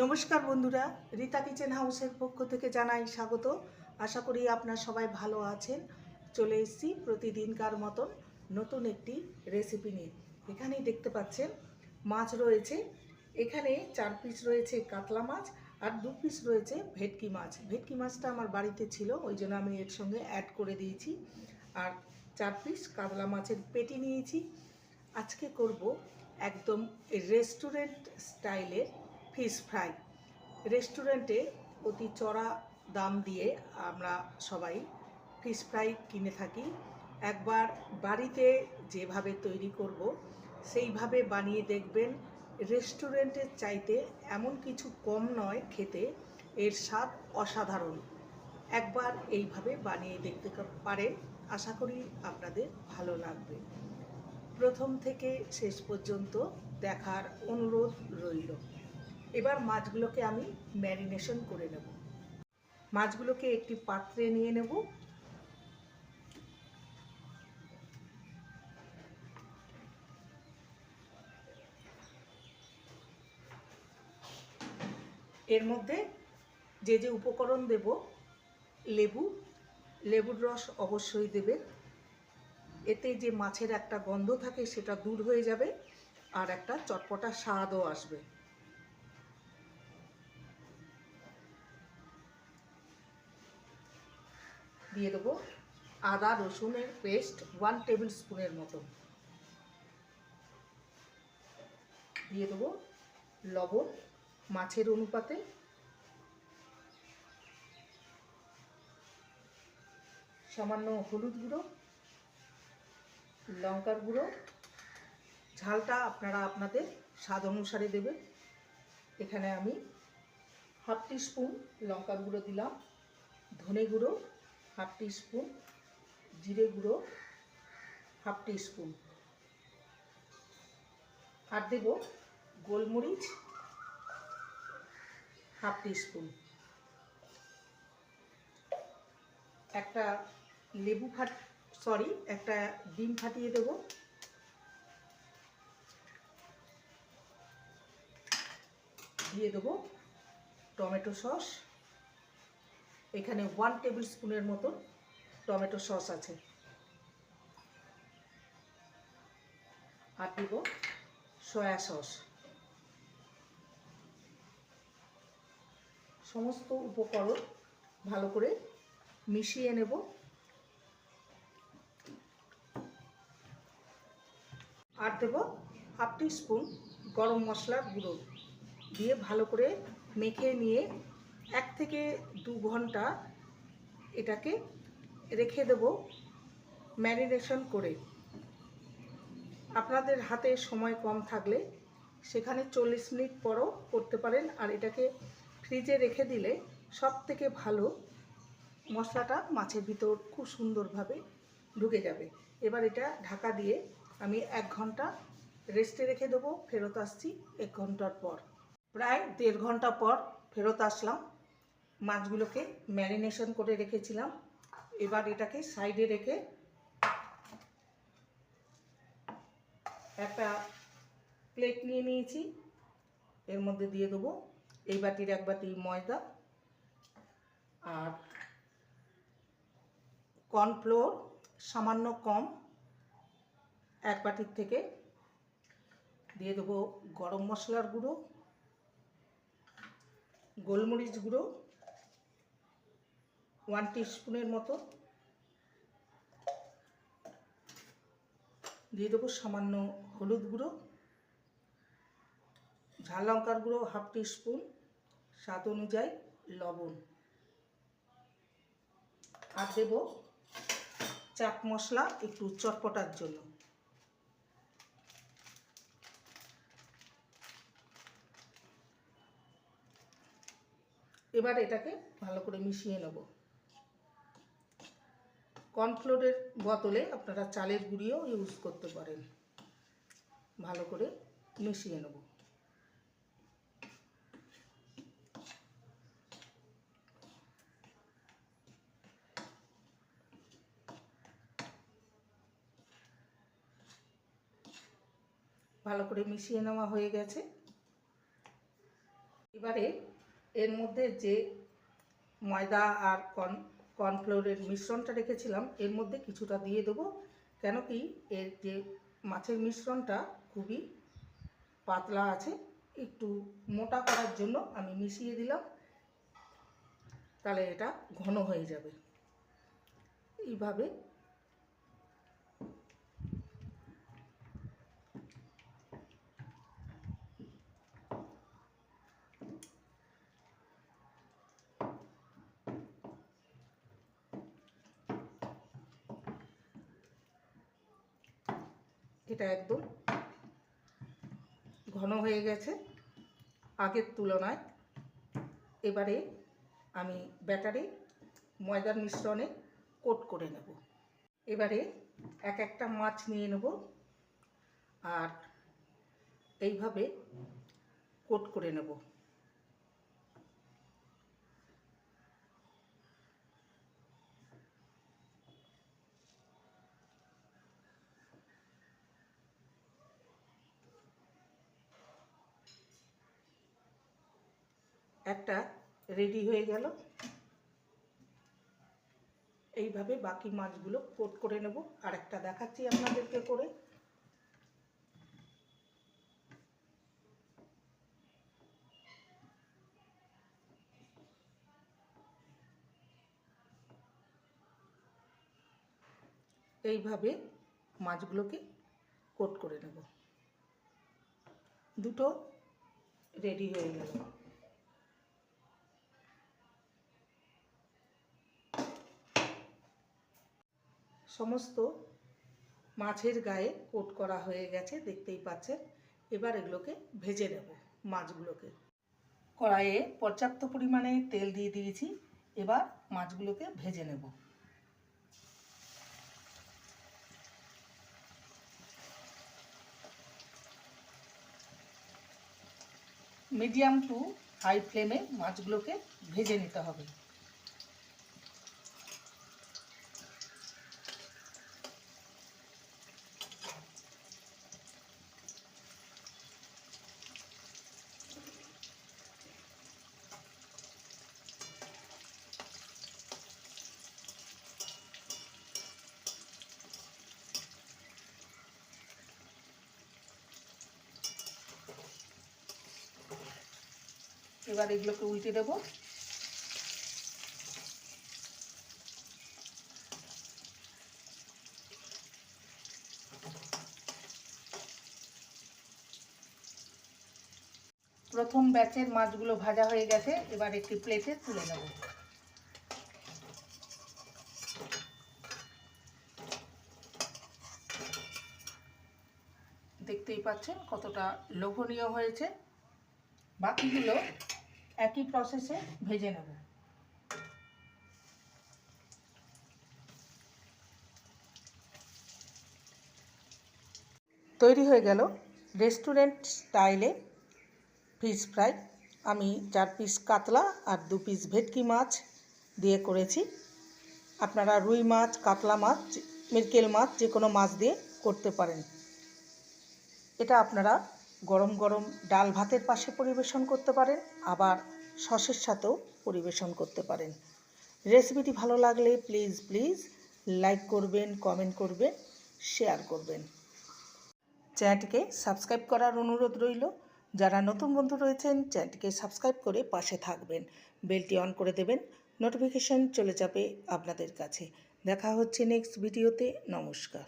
নমস্কার বন্ধুরা, রীতা কিচেন হাউসের পক্ষ থেকে জানাই স্বাগত। আশা করি আপনার সবাই ভালো আছেন। চলে এসেছি প্রতিদিনকার মতন নতুন একটি রেসিপি নিয়ে। এখানেই দেখতে পাচ্ছেন, মাছ রয়েছে। এখানে চার পিস রয়েছে কাতলা মাছ আর দু পিস রয়েছে ভেটকি মাছ। ভেটকি মাছটা আমার বাড়িতে ছিল, ওই জন্য আমি এর সঙ্গে অ্যাড করে দিয়েছি। আর চার পিস কাতলা মাছের পেটি নিয়েছি। আজকে করব একদম রেস্টুরেন্ট স্টাইলের ফিশ ফ্রাই। রেস্টুরেন্টে অতি চড়া দাম দিয়ে আমরা সবাই ফিশ ফ্রাই কিনে থাকি। একবার বাড়িতে যেভাবে তৈরি করব, সেইভাবে বানিয়ে দেখবেন রেস্টুরেন্টের চাইতে এমন কিছু কম নয় খেতে, এর স্বাদ অসাধারণ। একবার এইভাবে বানিয়ে দেখতে পারেন, আশা করি আপনাদের ভালো লাগবে। প্রথম থেকে শেষ পর্যন্ত দেখার অনুরোধ রইল। এবার মাছগুলোকে আমি ম্যারিনেশন করে নেব। মাছগুলোকে একটি পাত্রে নিয়ে নেব। এর মধ্যে যে যে উপকরণ দেব, লেবু, লেবুর রস অবশ্যই দেবেন এতে যে মাছের একটা গন্ধ থাকে সেটা দূর হয়ে যাবে আর একটা চটপটা স্বাদও আসবে। দিয়ে দেবো আদা, রসুনের পেস্ট ওয়ান টেবিল স্পুনের মতো। দিয়ে দেবো লবণ, মাছের অনুপাতে। সামান্য হলুদ গুঁড়ো, লঙ্কার গুঁড়ো। ঝালটা আপনারা আপনাদের স্বাদ অনুসারে দেবেন। এখানে আমি হাফ স্পুন লঙ্কার গুঁড়ো দিলাম, ধনে গুঁড়ো। হাফ স্পুন জিরে গুঁড়ো, হাফ স্পুন আর দেব গোলমরিচ, হাফ স্পুন একটা লেবু ফাট, সরি, একটা ডিম ফাটিয়ে দেব। দিয়ে দেবো টমেটো সস। এখানে ওয়ান টেবিল স্পুনের মতো টমেটো সস আছে। আর দেব সয়া সস সমস্ত উপকরণ ভালো করে মিশিয়ে নেব। আর দেব হাফ টি স্পুন গরম মশলার গুঁড়ো। দিয়ে ভালো করে মেখে নিয়ে এক থেকে দু ঘণ্টা এটাকে রেখে দেব ম্যারিনেশন করে। আপনাদের হাতে সময় কম থাকলে সেখানে চল্লিশ মিনিট পরও করতে পারেন, আর এটাকে ফ্রিজে রেখে দিলে সব থেকে ভালো মশলাটা মাছের ভিতর খুব সুন্দরভাবে ঢুকে যাবে। এবার এটা ঢাকা দিয়ে আমি এক ঘণ্টা রেস্টে রেখে দেবো, ফেরত আসছি এক ঘণ্টার পর। প্রায় দেড় ঘণ্টা পর ফেরত আসলাম। মাছগুলোকে ম্যারিনেশন করে রেখেছিলাম। এবার এটাকে সাইডে রেখে একটা প্লেট নিয়ে নিয়েছি। এর মধ্যে দিয়ে দেবো এই বাটির এক বাটি ময়দা আর কর্নফ্লোর সামান্য কম, এক বাটির থেকে। দিয়ে দেবো গরম মশলার গুঁড়ো, গোলমরিচ গুঁড়ো ওয়ান স্পুনের মতো। দিয়ে দেবো সামান্য হলুদ গুঁড়ো, ঝাল লঙ্কার গুঁড়ো হাফ স্পুন স্বাদ অনুযায়ী লবণ। আর দেব চাট মশলা একটু চটপটার জন্য। এবার এটাকে ভালো করে মিশিয়ে নেব। কর্নফ্লোরের বোতলে আপনারা চালের গুঁড়িও ইউজ করতে পারেন। ভালো করে মিশিয়ে নেব। ভালো করে মিশিয়ে নেওয়া হয়ে গেছে। এবারে এর মধ্যে যে ময়দা আর কর্ন কর্নফ্লোরের মিশ্রণটা রেখেছিলাম, এর মধ্যে কিছুটা দিয়ে দেবো। কেন কি এর যে মাছের মিশ্রণটা খুবই পাতলা আছে, একটু মোটা করার জন্য আমি মিশিয়ে দিলাম। তাহলে এটা ঘন হয়ে যাবে। এইভাবে এটা একদম ঘন হয়ে গেছে আগের তুলনায়। এবারে আমি ব্যাটারে ময়দার মিশ্রণে কোট করে নেব। এবারে এক একটা মাছ নিয়ে নেব আর এইভাবে কোট করে নেব। একটা রেডি হয়ে গেল। এইভাবে বাকি মাছগুলো কোট করে নেব। আর একটা দেখাচ্ছি আপনাদেরকে করে। এইভাবে মাছগুলোকে কোট করে নেব। দুটো রেডি হয়ে গেল। সমস্ত মাছের গায়ে কোট করা হয়ে গেছে, দেখতেই পাচ্ছেন। এবার এগুলোকে ভেজে নেব মাছগুলোকে। কড়াইয়ে পর্যাপ্ত পরিমাণে তেল দিয়ে দিয়েছি, এবার মাছগুলোকে ভেজে নেব। মিডিয়াম টু হাই ফ্লেমে মাছগুলোকে ভেজে নিতে হবে। এবার এগুলোকে উল্টে দেবো। প্রথম ব্যাচের মাছগুলো ভাজা হয়ে গেছে, এবার একটি প্লেটে তুলে নেব। দেখতেই পাচ্ছেন কতটা লোভনীয় হয়েছে। বাকিগুলো একই প্রসেসে ভেজে নেব। তৈরি হয়ে গেল রেস্টুরেন্ট স্টাইলে ফিশ ফ্রাই আমি চার পিস কাতলা আর দু পিস ভেটকি মাছ দিয়ে করেছি। আপনারা রুই মাছ, কাতলা মাছ, মিরকেল মাছ যে কোনো মাছ দিয়ে করতে পারেন। এটা আপনারা গরম গরম ডাল ভাতের পাশে পরিবেশন করতে পারেন। আবার সসের সাথেও পরিবেশন করতে পারেন। রেসিপিটি ভালো লাগলে প্লিজ প্লিজ লাইক করবেন, কমেন্ট করবেন, শেয়ার করবেন। চ্যানেলটিকে সাবস্ক্রাইব করার অনুরোধ রইল। যারা নতুন বন্ধু রয়েছেন, চ্যানেলটিকে সাবস্ক্রাইব করে পাশে থাকবেন। বেলটি অন করে দেবেন। নোটিফিকেশন চলে যাবে আপনাদের কাছে। দেখা হচ্ছে নেক্সট ভিডিওতে। নমস্কার।